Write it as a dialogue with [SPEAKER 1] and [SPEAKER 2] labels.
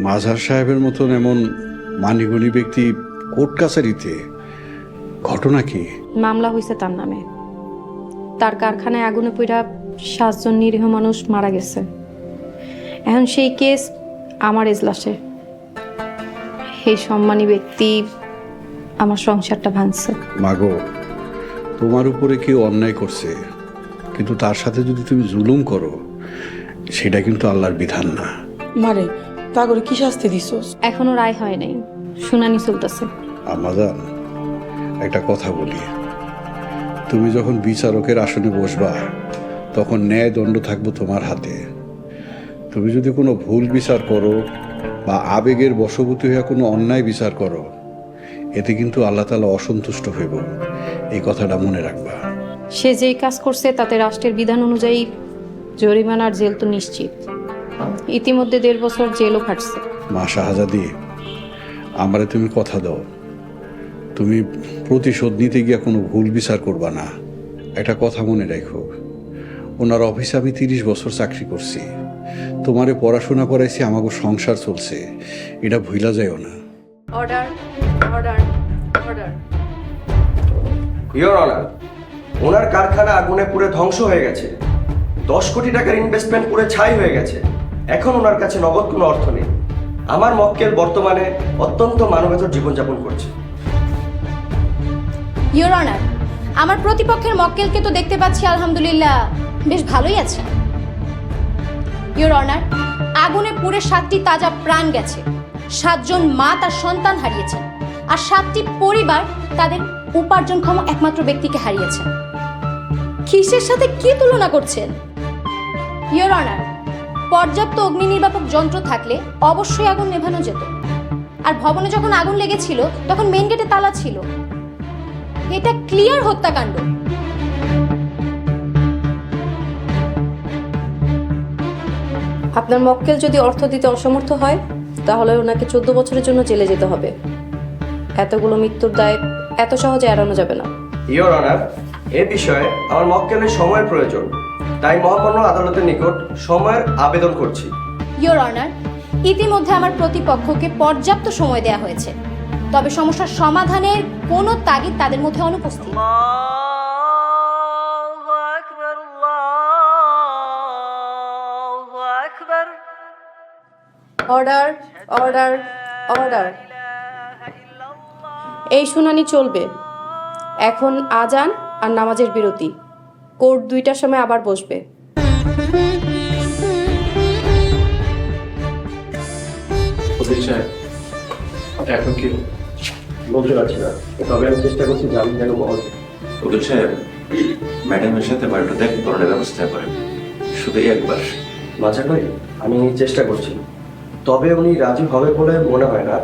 [SPEAKER 1] মাঝার সাহেবের মতন এমন মানিগুণী ব্যক্তি কোর্ট কাছারিতে? ঘটনা কি?
[SPEAKER 2] মামলা হয়েছে তার নামে। তার কারখানায় আগুনে পইরা সাতজন নিরীহ মানুষ মারা গেছে। এখন সেই কেস আমার এজলাসে। সেই সম্মানী ব্যক্তি আমার সংসারটা ভাঙছে।
[SPEAKER 1] মাগো তোমার উপরে কেউ অন্যায় করছে কিন্তু তার সাথে যদি তুমি জুলুম করো সেটা কিন্তু আল্লাহর বিধান না।
[SPEAKER 3] মারে তা করে কি শাস্তি দিছস?
[SPEAKER 2] এখনও রায় হয় নাই। শুনানি চলতেছে।
[SPEAKER 1] আমাজান একটা কথা বলি। তুমি যখন বিচারকের আসনে বসবা তখন ন্যায় দণ্ড থাকব তোমার হাতে। তুমি যদি কোনো ভুল বিচার করো বা আবেগের বশবর্তী হয়ে কোনো অন্যায় বিচার করো এতে কিন্তু আল্লাহ তালা অসন্তুষ্ট হইব। এই কথাটা মনে রাখবা।
[SPEAKER 2] সে যেই কাজ করছে তাতে রাষ্ট্রের বিধান অনুযায়ী জরিমানার জেল তো নিশ্চিত। ইতিমধ্যে দেড় বছর জেলও খাটছে।
[SPEAKER 1] মা শাহজাদি আমারে তুমি কথা দাও। তুমি প্রতিশোধ নিতে গিয়ে কোনো ভুল বিচার করবা না। একটা কথা মনে রাখো। ওনার অফিসে আমি তিরিশ বছর চাকরি করছি। তোমারে পড়াশোনা করাইছি আমাকে সংসার চলছে। এটা ভুলা যায়ও না।
[SPEAKER 2] অর্ডার অর্ডার
[SPEAKER 4] অনার ওনার কারখানা আগুনে পুড়ে ধ্বংস হয়ে গেছে। দশ কোটি টাকার ইনভেস্টমেন্ট পুরো ছাই হয়ে গেছে। এখন ওনার কাছে নগদ কোনো অর্থ নেই। আমার মক্কেল বর্তমানে অত্যন্ত মানবেতর জীবনযাপন করছে।
[SPEAKER 5] ইয়োর অনার আমার প্রতিপক্ষের মক্কেলকে তো দেখতে পাচ্ছি, আলহামদুলিল্লাহ, বেশ ভালোই আছে। ইয়োর অনার আগুনে পুড়ে সাতটি তাজা প্রাণ গেছে। সাতজন মা তার সন্তান হারিয়েছেন। আর সাতটি পরিবার তাদের উপার্জনক্ষম একমাত্র ব্যক্তিকে হারিয়েছেন। কিসের সাথে কি তুলনা করছেন? ইয়োর অনার পর্যাপ্ত অগ্নি নির্বাপক যন্ত্র থাকলে অবশ্যই আগুন নেভানো যেত। আর ভবনে যখন আগুন লেগেছিল তখন মেন গেটে তালা ছিল। এটা ক্লিয়ার হত্যাকাণ্ড।
[SPEAKER 2] আপনার মক্কেল যদি অর্থ দিতে অসমর্থ হয় তাহলে ওনাকে চোদ্দ বছরের জন্য জেলে যেতে হবে। এতগুলো মৃত্যুর দায় এত সহজে এড়ানো যাবে না।
[SPEAKER 4] ইয়োর অনার এ বিষয়ে আমার মক্কেলের সময় প্রয়োজন। তাই মহামান্য আদালতের নিকট সময়ের আবেদন করছি।
[SPEAKER 5] ইয়োর অনার ইতিমধ্যে আমার প্রতিপক্ষকে পর্যাপ্ত সময় দেওয়া হয়েছে। তবে সমস্যার সমাধানের কোনো তাগিদ তাদের মধ্যে অনুপস্থিত।
[SPEAKER 2] অর্ডার অর্ডার অর্ডার এই শুনানি চলবে। এখন আজান আর নামাজের বিরতি। কোর্ট দুইটার সময় আবার বসবে।
[SPEAKER 6] এখন কি?
[SPEAKER 4] বলতে পারছি না। তবে আমি চেষ্টা করছি জামিন যেন বহল
[SPEAKER 7] উকিল সাহেব ম্যাডামের সাথে বারোটা দেখা করার ব্যবস্থা করেন। শুধু একবার।
[SPEAKER 4] মাঝে ভাই আমি চেষ্টা করছি। তবে উনি রাজি হবে বলে মনে হয় না।